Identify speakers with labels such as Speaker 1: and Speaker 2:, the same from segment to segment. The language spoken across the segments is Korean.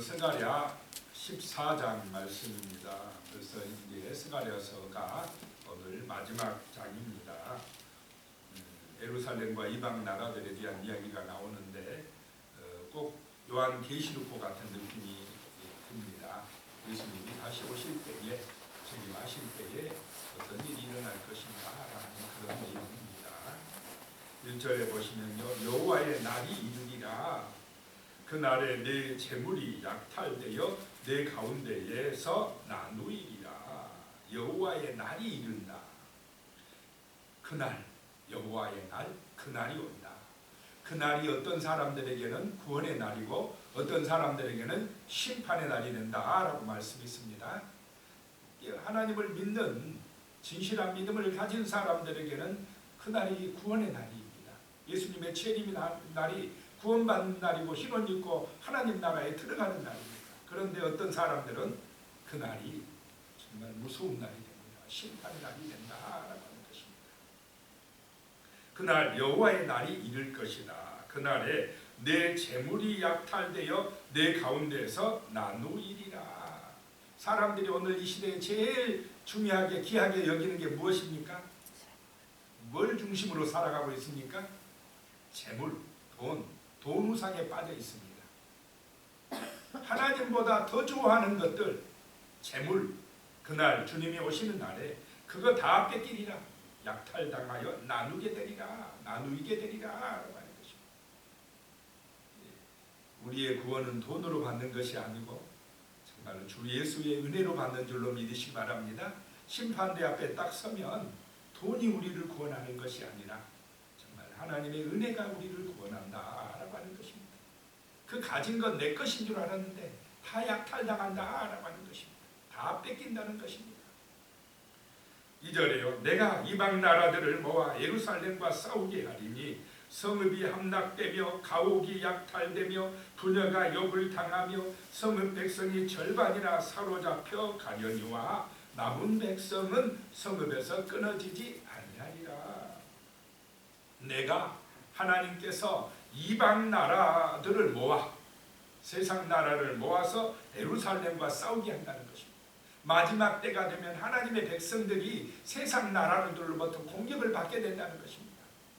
Speaker 1: 스가랴 14장 말씀입니다. 그래서 이제 스가랴서가 오늘 마지막 장입니다. 음, 예루살렘과 이방 나라들에 대한 이야기가 나오는데 어, 꼭 요한 계시록과 같은 느낌이 듭니다. 예수님이 다시 오실 때에 책임하실 때에 어떤 일이 일어날 것인가라는 그런 내용입니다. 1절에 보시면요 여호와의 날이 이르리라 그날에 내 재물이 약탈되어 내 가운데에서 나누이리라. 여호와의 날이 이른다. 그날 여호와의 날 그날이 온다. 그날이 어떤 사람들에게는 구원의 날이고 어떤 사람들에게는 심판의 날이 된다라고 말씀했습니다. 하나님을 믿는 진실한 믿음을 가진 사람들에게는 그날이 구원의 날입니다. 예수님의 재림의 날이 구원받는 날이고 희원 있고 하나님 나라에 들어가는 날입니다. 그런데 어떤 사람들은 그 날이 정말 무서운 날이 됩니다. 심판의 날이 된다라고 하는 것입니다. 그날 여호와의 날이 이를 것이다. 그날에 내 재물이 약탈되어 내 가운데서 나누이리라. 사람들이 오늘 이 시대에 제일 중요하게 귀하게 여기는 게 무엇입니까? 뭘 중심으로 살아가고 있습니까? 재물, 돈, 도무상에 빠져 있습니다. 하나님보다 더 좋아하는 것들, 재물, 그날 주님이 오시는 날에 그거 다 뺏기리라. 약탈당하여 나누게 되리라. 나누게 되리라. 라고 하는 것입니다. 예. 우리의 구원은 돈으로 받는 것이 아니고 정말 주 예수의 은혜로 받는 줄로 믿으시기 바랍니다. 심판대 앞에 딱 서면 돈이 우리를 구원하는 것이 아니라 정말 하나님의 은혜가 우리를 구원한다. 그 가진 건 내 것인 줄 알았는데 다 약탈당한다라고 하는 것입니다. 다 뺏긴다는 것입니다. 2절에요. 내가 이방 나라들을 모아 예루살렘과 싸우게 하리니 성읍이 함락되며 가옥이 약탈되며 부녀가 욕을 당하며 성읍 백성이 절반이나 사로잡혀 가려니와 남은 백성은 성읍에서 끊어지지 아니하리라. 내가 하나님께서 이방 나라들을 모아 세상 나라를 모아서 에루살렘과 싸우게 한다는 것입니다. 마지막 때가 되면 하나님의 백성들이 세상 나라들로부터 공격을 받게 된다는 것입니다.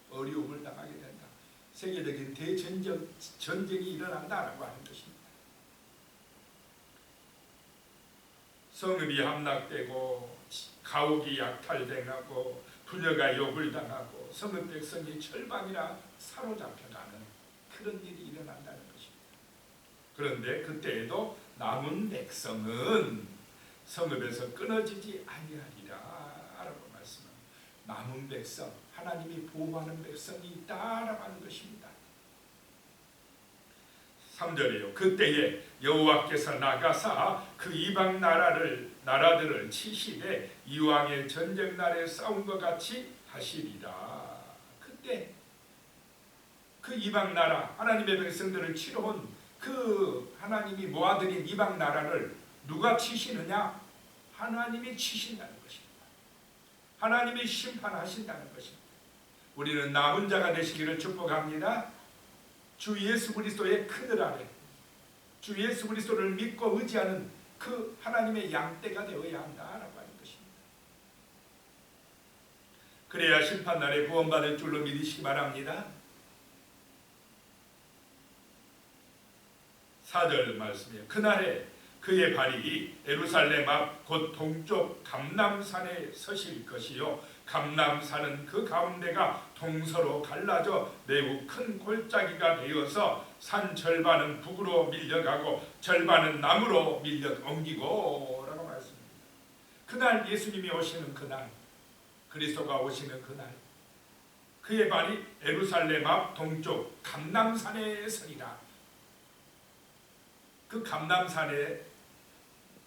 Speaker 1: 어려움을 당하게 된다. 세계적인 대전쟁 전쟁이 일어난다라고 하는 것입니다. 성읍이 함락되고 가옥이 약탈당하고 부녀가 욕을 당하고 성읍 백성이 절반이나 사로잡혀가는 그런 일이 일어난다는 것입니다. 그런데 그때에도 남은 백성은 성읍에서 끊어지지 아니하리라 라고 말씀합니다. 남은 백성, 하나님이 보호하는 백성이 있다라고 하는 것입니다. 3절이요. 그때에 여호와께서 나가사 그 이방 나라를 나라들을 치시되 이왕의 전쟁 날에 싸운 것 같이 하시리라. 그때 그 이방 나라 하나님의 백성들을 치러온 그 하나님이 모아들인 이방 나라를 누가 치시느냐? 하나님이 치신다는 것입니다. 하나님이 심판하신다는 것입니다. 우리는 남은 자가 되시기를 축복합니다. 주 예수 그리스도의 그늘 아래 주 예수 그리스도를 믿고 의지하는 그 하나님의 양떼가 되어야 한다라고 하는 것입니다. 그래야 심판날에 구원받을 줄로 믿으시기 바랍니다. 4절 말씀이에요. 그날에 그의 발이 에루살렘 앞 곧 동쪽 감남산에 서실 것이요 감남산은 그 가운데가 동서로 갈라져 매우 큰 골짜기가 되어서 산 절반은 북으로 밀려가고 절반은 남으로 밀려 옮기고 라고 말씀합니다. 그날 예수님이 오시는 그날 그리스도가 오시는 그날 그의 발이 에루살렘 앞 동쪽 감남산에 서리라 그 감남산에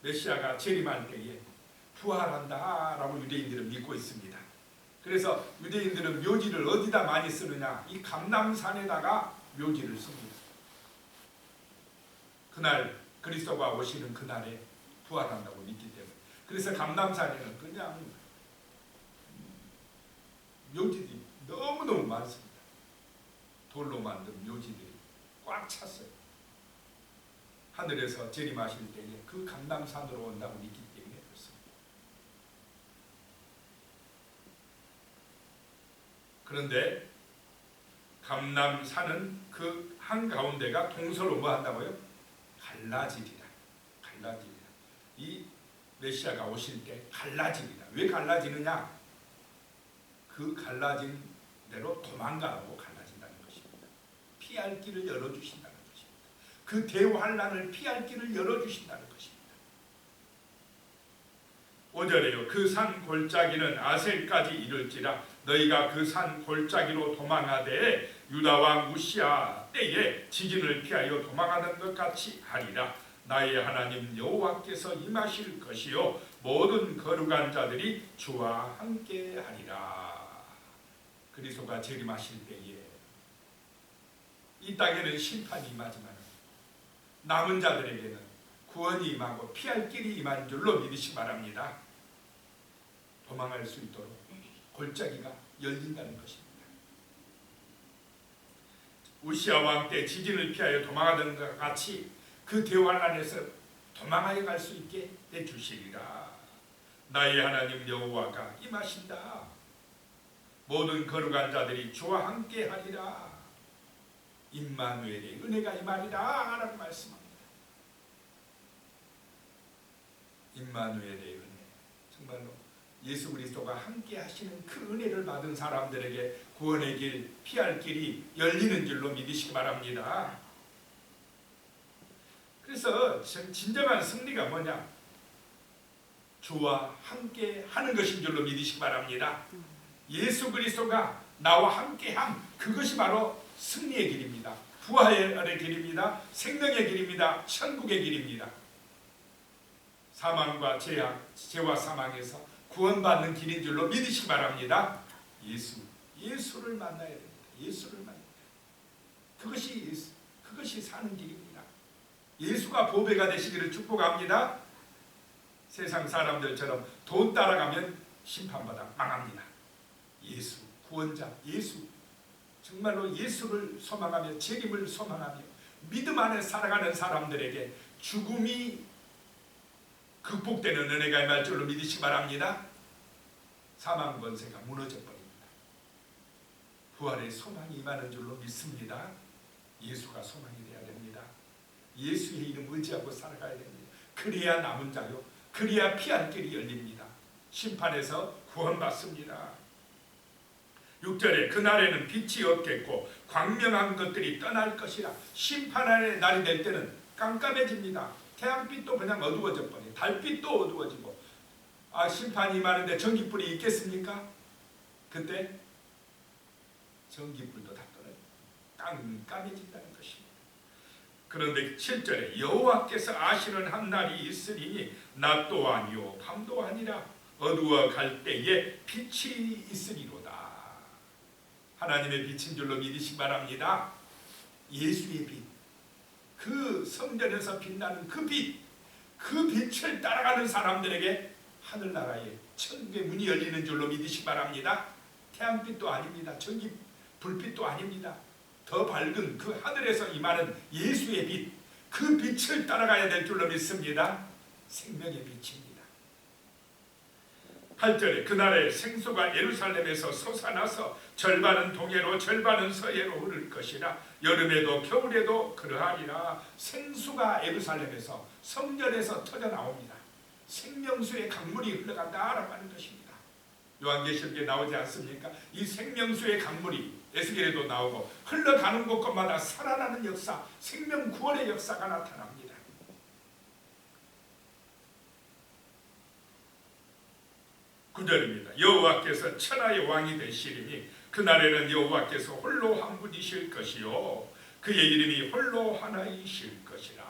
Speaker 1: 메시아가 재림할 때에 부활한다라고 유대인들은 믿고 있습니다. 그래서 유대인들은 묘지를 어디다 많이 쓰느냐? 이 감남산에다가 묘지를 씁니다. 그날 그리스도가 오시는 그날에 부활한다고 믿기 때문에 그래서 감남산에는 그냥 묘지들이 너무너무 많습니다. 돌로 만든 묘지들이 꽉 찼어요. 하늘에서 재림하실 때에 그 감남산으로 온다고 믿기 때문에 그렇습니다. 그런데 감남산은 그 한가운데가 동서로 뭐 한다고요? 갈라지리라. 갈라지리라. 이 메시아가 오실 때 갈라지리라. 왜 갈라지느냐? 그 갈라진 대로 도망가라고 갈라진다는 것입니다. 피할 길을 열어주신다는 것입니다. 그 대환란을 피할 길을 열어주신다는 것입니다. 5절에요. 그 산 골짜기는 아셀까지 이를지라 너희가 그 산 골짜기로 도망하되 유다 왕 우시아 때에 지진을 피하여 도망하는 것 같이 하리라. 나의 하나님 여호와께서 임하실 것이요 모든 거룩한 자들이 주와 함께 하리라. 그리스도가 재림하실 때에 이 땅에는 심판이 임하지만 남은 자들에게는 구원이 임하고 피할 길이 임한 줄로 믿으시 바랍니다. 도망할 수 있도록 골짜기가 열린다는 것입니다. 우시아 왕 때 지진을 피하여 도망하던 것 같이 그 대환란에서 도망하여 갈 수 있게 해 주시리라. 나의 하나님 여호와가 임하신다. 모든 거룩한 자들이 주와 함께 하리라. 임마누엘의 은혜가 임하리라 라고 말씀합니다. 임마누엘의 은혜 정말로 예수 그리스도가 함께 하시는 그 은혜를 받은 사람들에게 구원의 길, 피할 길이 열리는 줄로 믿으시기 바랍니다. 그래서 진- 진정한 승리가 뭐냐? 주와 함께 하는 것인 줄로 믿으시기 바랍니다. 예수 그리스도가 나와 함께함 그것이 바로 승리의 길입니다. 부활의 길입니다. 생명의 길입니다. 천국의 길입니다. 사망과 죄악, 죄와 사망에서 구원받는 길인 줄로 믿으시기 바랍니다. 예수, 예수를 만나야 됩니다. 예수를 만나. 그것이 예수, 그것이 사는 길입니다. 예수가 보배가 되시기를 축복합니다. 세상 사람들처럼 돈 따라가면 심판받아 망합니다. 예수, 구원자, 예수. 정말로 예수를 소망하며 재림을 소망하며 믿음 안에 살아가는 사람들에게 죽음이 극복되는 은혜가 임할 줄로 믿으시기 바랍니다. 사망 권세가 무너져 버립니다. 부활의 소망이 임하는 줄로 믿습니다. 예수가 소망이 되어야 됩니다. 예수의 이름 의지하고 살아가야 됩니다. 그래야 남은 자요. 그래야 피할 길이 열립니다. 심판에서 구원받습니다. 6절에 그날에는 빛이 없겠고 광명한 것들이 떠날 것이라 심판의 날이 될 때는 깜깜해집니다. 태양빛도 그냥 어두워져 버려. 달빛도 어두워지고 아 심판이 임하는데 전기불이 있겠습니까? 그때 전기불도 다 떨어져 깜깜해진다는 것입니다. 그런데 7절에 여호와께서 아시는 한 날이 있으리니 낮도 아니요 밤도 아니라 어두워 갈 때에 빛이 있으리로다. 하나님의 빛인 줄로 믿으시 바랍니다. 예수의 빛. 그 성전에서 빛나는 그 빛, 그 빛을 따라가는 사람들에게 하늘나라의 천국의 문이 열리는 줄로 믿으시 바랍니다. 태양빛도 아닙니다. 전기 불빛도 아닙니다. 더 밝은 그 하늘에서 임하는 예수의 빛, 그 빛을 따라가야 될 줄로 믿습니다. 생명의 빛입니다. 8절에 그날에 생수가 예루살렘에서 솟아나서 절반은 동해로 절반은 서해로 흐를 것이라 여름에도 겨울에도 그러하리라 생수가 예루살렘에서 성전에서 터져 나옵니다. 생명수의 강물이 흘러간다라고 하는 것입니다. 요한계시록에 나오지 않습니까? 이 생명수의 강물이 에스겔에도 나오고 흘러가는 곳곳마다 살아나는 역사, 생명 구원의 역사가 나타납니다. 구절입니다. 여호와께서 천하의 왕이 되시리니 그날에는 여호와께서 홀로 한 분이실 것이요 그의 이름이 홀로 하나이실 것이라.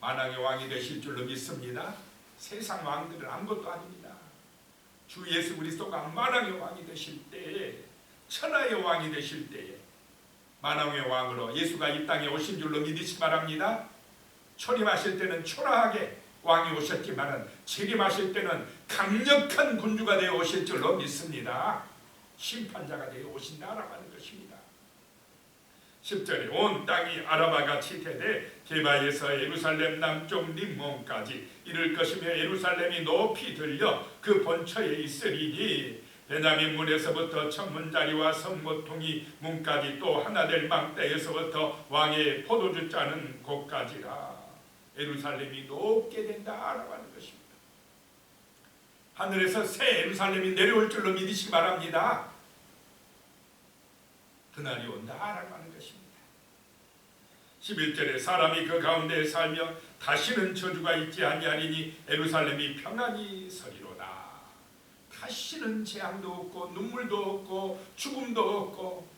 Speaker 1: 만왕의 왕이 되실 줄로 믿습니다. 세상 왕들은 아무것도 아닙니다. 주 예수 그리스도가 만왕의 왕이 되실 때에 천하의 왕이 되실 때에 만왕의 왕으로 예수가 이 땅에 오신 줄로 믿으시 바랍니다. 초림하실 때는 초라하게 왕이 오셨지만은 재림하실 때는 강력한 군주가 되어 오실 줄로 믿습니다. 심판자가 되어 오신다라고 하는 것입니다. 10절에 온 땅이 아라바같이 되되 게바에서 예루살렘 남쪽 림몬까지 이를 것이며 예루살렘이 높이 들려 그 본처에 있으리니 베냐민 문에서부터 천문자리와 성모통이 문까지 또 하나 될 망대에서부터 왕의 포도주 짜는 곳까지라 예루살렘이 높게 된다라고 하는 것입니다. 하늘에서 새 예루살렘이 내려올 줄로 믿으시기 바랍니다. 그날이 온다라고 하는 것입니다. 11절에 사람이 그 가운데 살며 다시는 저주가 있지 아니하리니 예루살렘이 평안히 서리로다. 다시는 재앙도 없고 눈물도 없고 죽음도 없고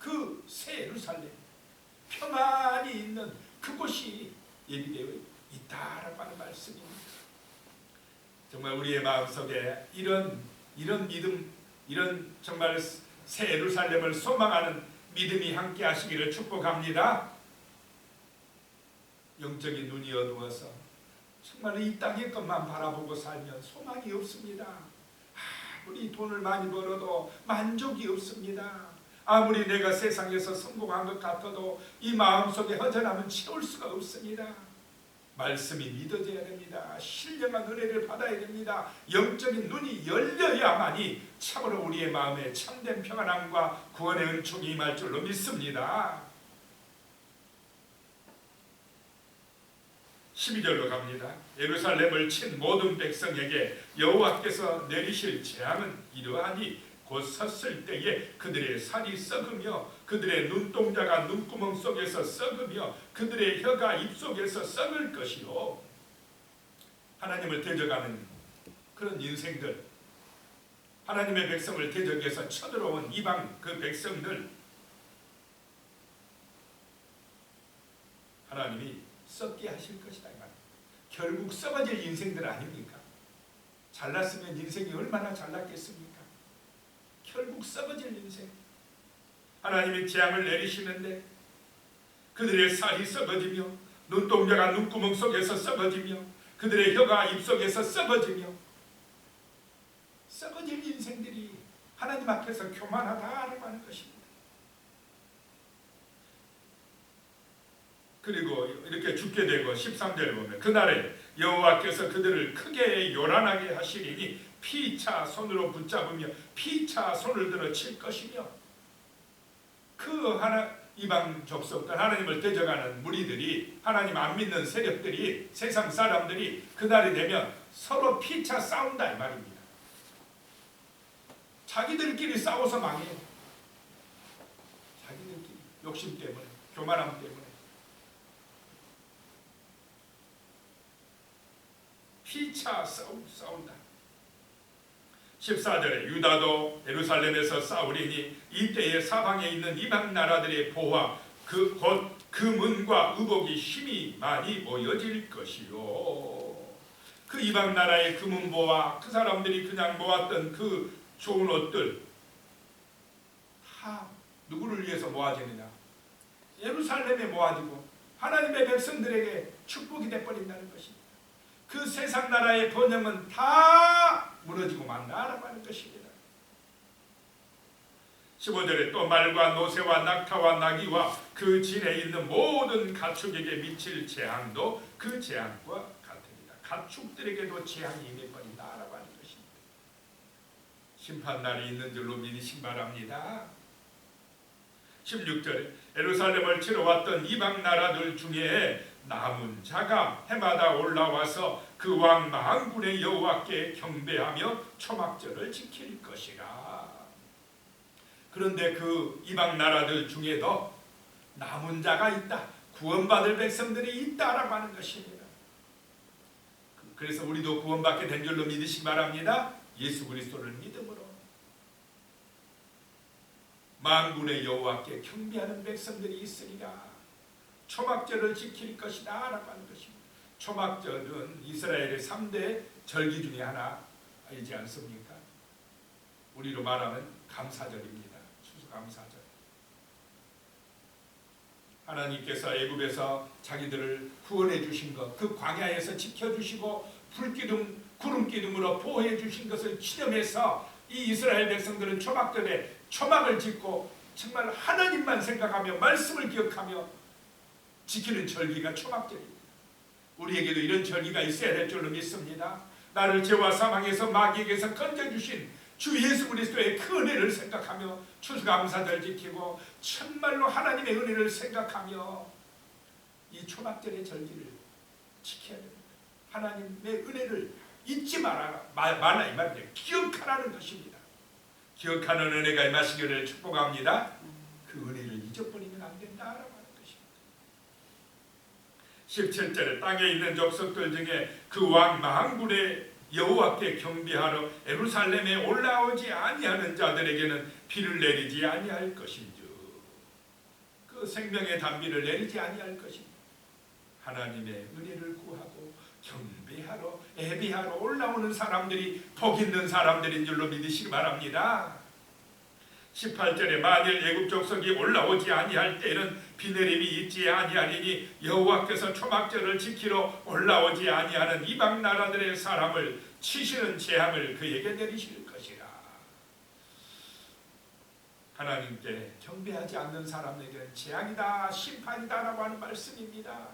Speaker 1: 그 새 예루살렘 평안이 있는 그곳이 예비되어 있다라고 하는 말씀입니다. 정말 우리의 마음속에 이런 이런 믿음 이런 정말 새 예루살렘을 소망하는 믿음이 함께 하시기를 축복합니다. 영적인 눈이 어두워서 정말 이 땅의 것만 바라보고 살면 소망이 없습니다. 아무리 돈을 많이 벌어도 만족이 없습니다. 아무리 내가 세상에서 성공한 것 같아도 이 마음속에 허전함은 채울 수가 없습니다. 말씀이 믿어져야 됩니다. 신령한 은혜를 받아야 됩니다. 영적인 눈이 열려야만이 참으로 우리의 마음에 참된 평안함과 구원의 은총이 임할 줄로 믿습니다. 12절로 갑니다. 예루살렘을 친 모든 백성에게 여호와께서 내리실 재앙은 이러하니 곧 섰을 때에 그들의 살이 썩으며 그들의 눈동자가 눈구멍 속에서 썩으며 그들의 혀가 입 속에서 썩을 것이요 하나님을 대적하는 그런 인생들 하나님의 백성을 대적해서 쳐들어온 이방 그 백성들 하나님이 썩게 하실 것이다. 결국 썩어질 인생들 아닙니까? 잘났으면 인생이 얼마나 잘났겠습니까? 결국 썩어질 인생. 하나님이 재앙을 내리시는데 그들의 살이 썩어지며 눈동자가 눈구멍 속에서 썩어지며 그들의 혀가 입 속에서 썩어지며 썩어질 인생들이 하나님 앞에서 교만하다라고 하는 것입니다. 그리고 이렇게 죽게 되고 13절 보면 그날에 여호와께서 그들을 크게 요란하게 하시리니 피차 손으로 붙잡으며 피차 손을 들어 칠 것이며 그 하나 이방 족속들 하나님을 대적하는 무리들이 하나님 안 믿는 세력들이 세상 사람들이 그날이 되면 서로 피차 싸운다 이 말입니다. 자기들끼리 싸워서 망해요. 자기들끼리 욕심 때문에 교만함 때문에 피차 싸우, 싸운다. 14절에 유다도 예루살렘에서 싸우리니 이때에 사방에 있는 이방 나라들의 보화 그곧그 문과 의복이 힘이 많이 모여질 것이요. 그 이방 나라의 금은보와 그 사람들이 그냥 모았던 그 좋은 옷들 다 누구를 위해서 모아지느냐? 예루살렘에 모아지고 하나님의 백성들에게 축복이 돼버린다는 것입니다. 그 세상 나라의 번영은 다 무너지고 만다라고 하는 것입니다. 15절에 또 말과 노새와 낙타와 나귀와 그 진에 있는 모든 가축에게 미칠 재앙도 그 재앙과 같습니다. 가축들에게도 재앙이 임해버린다라고 하는 것입니다. 심판날이 있는 줄로 믿으시 바랍니다. 16절에 예루살렘을 치러 왔던 이방 나라들 중에 남은 자가 해마다 올라와서 그 왕 만군의 여호와께 경배하며 초막절을 지킬 것이라. 그런데 그 이방 나라들 중에도 남은 자가 있다. 구원받을 백성들이 있다라고 하는 것입니다. 그래서 우리도 구원받게 된 줄로 믿으시기 바랍니다. 예수 그리스도를 믿음으로 만군의 여호와께 경배하는 백성들이 있으리라. 초막절을 지킬 것이다 라고 하는 것입니다. 초막절은 이스라엘의 3대 절기 중에 하나 알지 않습니까? 우리로 말하면 감사절입니다. 추수감사절. 하나님께서 애굽에서 자기들을 구원해 주신 것, 그 광야에서 지켜 주시고 불기둥, 구름 기둥으로 보호해 주신 것을 기념해서 이 이스라엘 백성들은 초막절에 초막을 짓고 정말 하나님만 생각하며 말씀을 기억하며 지키는 절기가 초막절입니다. 우리에게도 이런 절기가 있어야 될 줄로 믿습니다. 나를 죄와 사망에서 마귀에게서 건져주신 주 예수 그리스도의 그 은혜를 생각하며 추수감사절 지키고 정말로 하나님의 은혜를 생각하며 이 초막절의 절기를 지켜야 됩니다. 하나님의 은혜를 잊지 말아라 말- 말라 이 말이에요. 기억하라는 것입니다. 기억하는 은혜가 임하시기를 축복합니다. 그 은혜를 잊어버리면 안 된다라고 하는 것입니다. 17절에 땅에 있는 족속들 중에 그 왕 망군의 여호와께 경배하러 에루살렘에 올라오지 아니하는 자들에게는 비를 내리지 아니할 것인즉 그 생명의 단비를 내리지 아니할 것입니다. 하나님의 은혜를 구하고 경배하러 애비하러 올라오는 사람들이 복 있는 사람들인 줄로 믿으시기 바랍니다. 18절에 만일 애굽 족속이 올라오지 아니할 때는 비 내림이 있지 아니하리니 여호와께서 초막절을 지키러 올라오지 아니하는 이방 나라들의 사람을 치시는 재앙을 그에게 내리실 것이라. 하나님께 경배하지 않는 사람에게는 재앙이다 심판이다라고 하는 말씀입니다.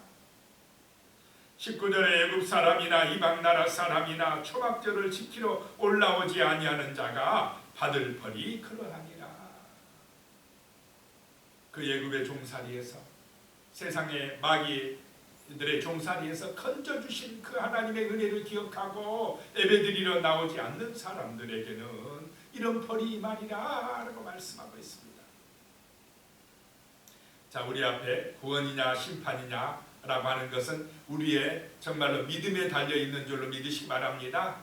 Speaker 1: 19절에 애굽 사람이나 이방 나라 사람이나 초막절을 지키러 올라오지 아니하는 자가 받을 벌이 그러하니라. 그 애굽의 종살이에서 세상의 마귀들의 종살이에서 건져 주신 그 하나님의 은혜를 기억하고 예배드리러 나오지 않는 사람들에게는 이런 벌이 임하리라 라고 말씀하고 있습니다. 자, 우리 앞에 구원이냐 심판이냐 라고 하는 것은 우리의 정말로 믿음에 달려 있는 줄로 믿으시기 바랍니다.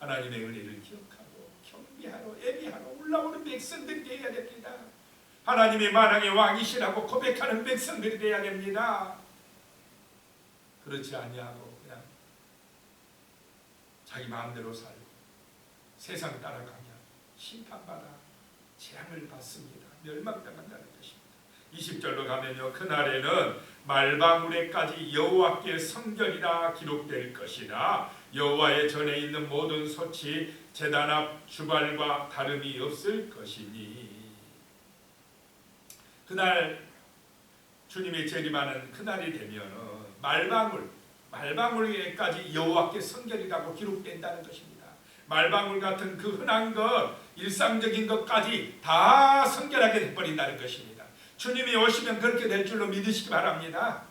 Speaker 1: 하나님의 은혜를 기억하고 경배하러 예배하러 올라오는 백성들이 되어야 됩니다. 하나님의 만왕의 왕이시라고 고백하는 백성들이 되어야 됩니다. 그렇지 아니하고 그냥 자기 마음대로 살고 세상 따라가면 심판받아 재앙을 받습니다. 멸망당한다는 것입니다. 20절로 가면요. 그날에는 말방울에까지 여호와께 성전이라 기록될 것이라 여호와의 전에 있는 모든 소치 제단 앞 주발과 다름이 없을 것이니 그날 주님의 재림하는 그날이 되면 말방울 말방울에까지 여호와께 성결이라고 기록된다는 것입니다. 말방울 같은 그 흔한 것 일상적인 것까지 다 성결하게 돼버린다는 것입니다. 주님이 오시면 그렇게 될 줄로 믿으시기 바랍니다.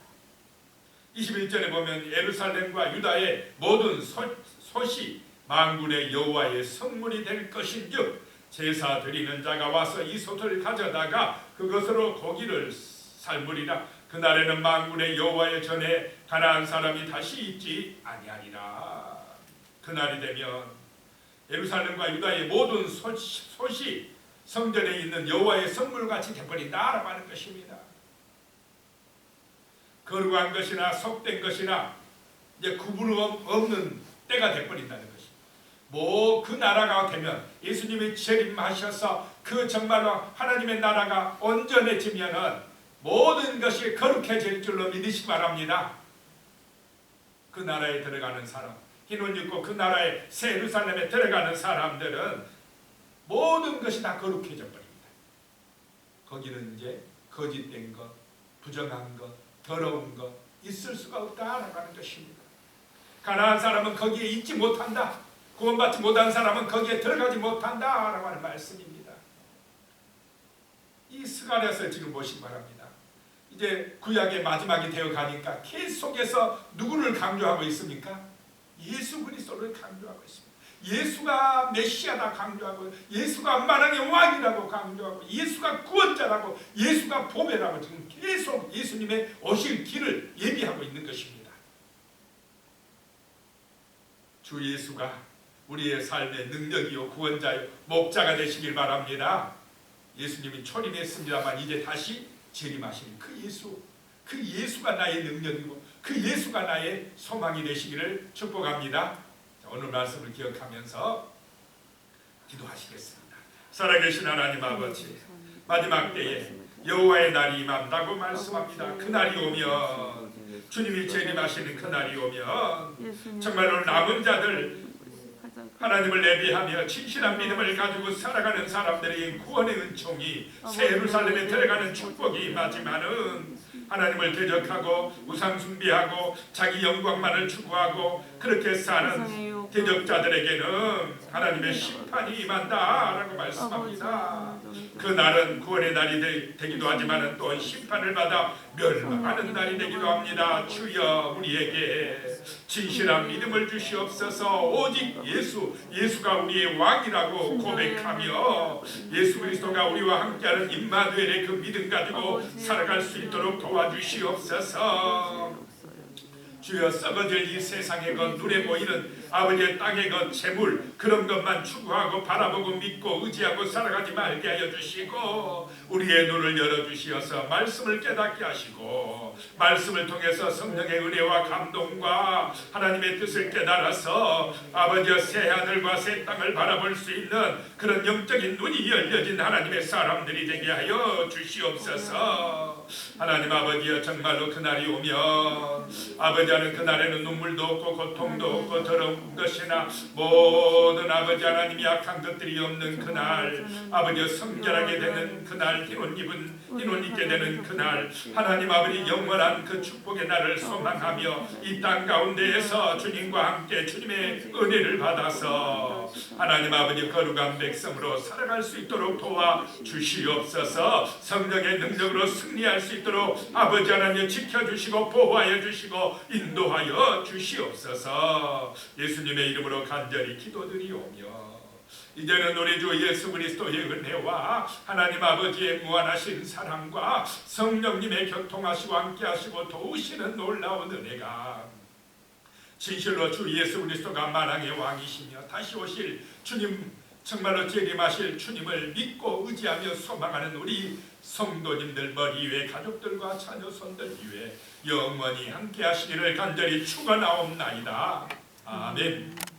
Speaker 1: 21절에 보면 예루살렘과 유다의 모든 소, 소시 만군의 여호와의 성물이 될 것인즉 제사 드리는 자가 와서 이 솥을 가져다가 그것으로 고기를 삶으리라 그날에는 만군의 여호와의 전에 가나안 사람이 다시 있지 아니하리라 그날이 되면 예루살렘과 유다의 모든 소, 소시 성전에 있는 여호와의 성물같이 되버린다라고 하는 것입니다. 거룩한 것이나 속된 것이나 이제 구분 없는 때가 돼버린다는 것입니다. 뭐 그 나라가 되면 예수님이 재림하셔서 그 정말로 하나님의 나라가 온전해지면은 모든 것이 거룩해질 줄로 믿으시기 바랍니다. 그 나라에 들어가는 사람, 흰옷 입고 그 나라의 새 예루살렘에 들어가는 사람들은 모든 것이 다 거룩해져 버립니다. 거기는 이제 거짓된 것, 부정한 것, 더러운 것 있을 수가 없다라고 하는 것입니다. 가나안 사람은 거기에 있지 못한다. 구원받지 못한 사람은 거기에 들어가지 못한다 라고 하는 말씀입니다. 이 스가랴서 지금 보시기 바랍니다. 이제 구약의 마지막이 되어 가니까 계속해서 누구를 강조하고 있습니까? 예수 그리스도를 강조하고 있습니다. 예수가 메시아다 강조하고 예수가 만왕의 왕이라고 강조하고 예수가 구원자라고 예수가 보배라고 지금 계속 예수님의 오실 길을 예비하고 있는 것입니다. 주 예수가 우리의 삶의 능력이요 구원자요 목자가 되시길 바랍니다. 예수님이 초림했습니다만 이제 다시 재림하시는 그 예수 그 예수가 나의 능력이고 그 예수가 나의 소망이 되시기를 축복합니다. 자, 오늘 말씀을 기억하면서 기도하시겠습니다. 살아계신 하나님 아버지 마지막 때에 여호와의 날이 임한다고 말씀합니다. 그 날이 오면 주님이 재림하시는 그 날이 오면 정말로 남은 자들 하나님을 예비하며 진실한 믿음을 가지고 살아가는 사람들의 구원의 은총이 새 예루살렘에 들어가는 축복이 임하지만은 하나님을 대적하고 우상 숭배하고 자기 영광만을 추구하고 그렇게 사는 대적자들에게는 하나님의 심판이 임한다라고 말씀합니다. 그 날은 구원의 날이 되, 되기도 하지만은 또 심판을 받아 멸망하는 날이 되기도 합니다. 주여 우리에게 진실한 믿음을 주시옵소서. 오직 예수, 예수가 우리의 왕이라고 고백하며 예수 그리스도가 우리와 함께하는 임마누엘의 그 믿음 가지고 살아갈 수 있도록 도와주시옵소서. 주여 썩어질 이 세상의 것 눈에 보이는 아버지의 땅의 것 재물 그런 것만 추구하고 바라보고 믿고 의지하고 살아가지 말게 하여 주시고 우리의 눈을 열어 주시어서 말씀을 깨닫게 하시고 말씀을 통해서 성령의 은혜와 감동과 하나님의 뜻을 깨달아서 아버지의 새 하늘과 새 땅을 바라볼 수 있는 그런 영적인 눈이 열려진 하나님의 사람들이 되게 하여 주시옵소서 하나님 아버지여 정말로 그날이 오면 아버지 하는 그날에는 눈물도 없고 고통도 없고 더러운 것이나 모든 아버지 하나님이 약한 것들이 없는 그날 아버지 성결하게 되는 그날 흰옷 입은 흰옷 입게 되는 그날 하나님 아버지 영원한 그 축복의 날을 소망하며 이 땅 가운데에서 주님과 함께 주님의 은혜를 받아서 하나님 아버지 거룩한 백성으로 살아갈 수 있도록 도와 주시옵소서. 성령의 능력으로 승리 할 수 있도록 아버지 하나님 지켜주시고 보호하여 주시고 인도하여 주시옵소서. 예수님의 이름으로 간절히 기도드리오며 이제는 우리 주 예수 그리스도의 은혜와 하나님 아버지의 무한하신 사랑과 성령님의 교통하시고 함께하시고 도우시는 놀라운 은혜가 진실로 주 예수 그리스도가 만왕의 왕이시며 다시 오실 주님 정말로 재림하실 주님을 믿고 의지하며 소망하는 우리 성도님들 머리 위에 가족들과 자녀 손들 위에 영원히 함께 하시기를 간절히 축원하옵나이다. 아멘.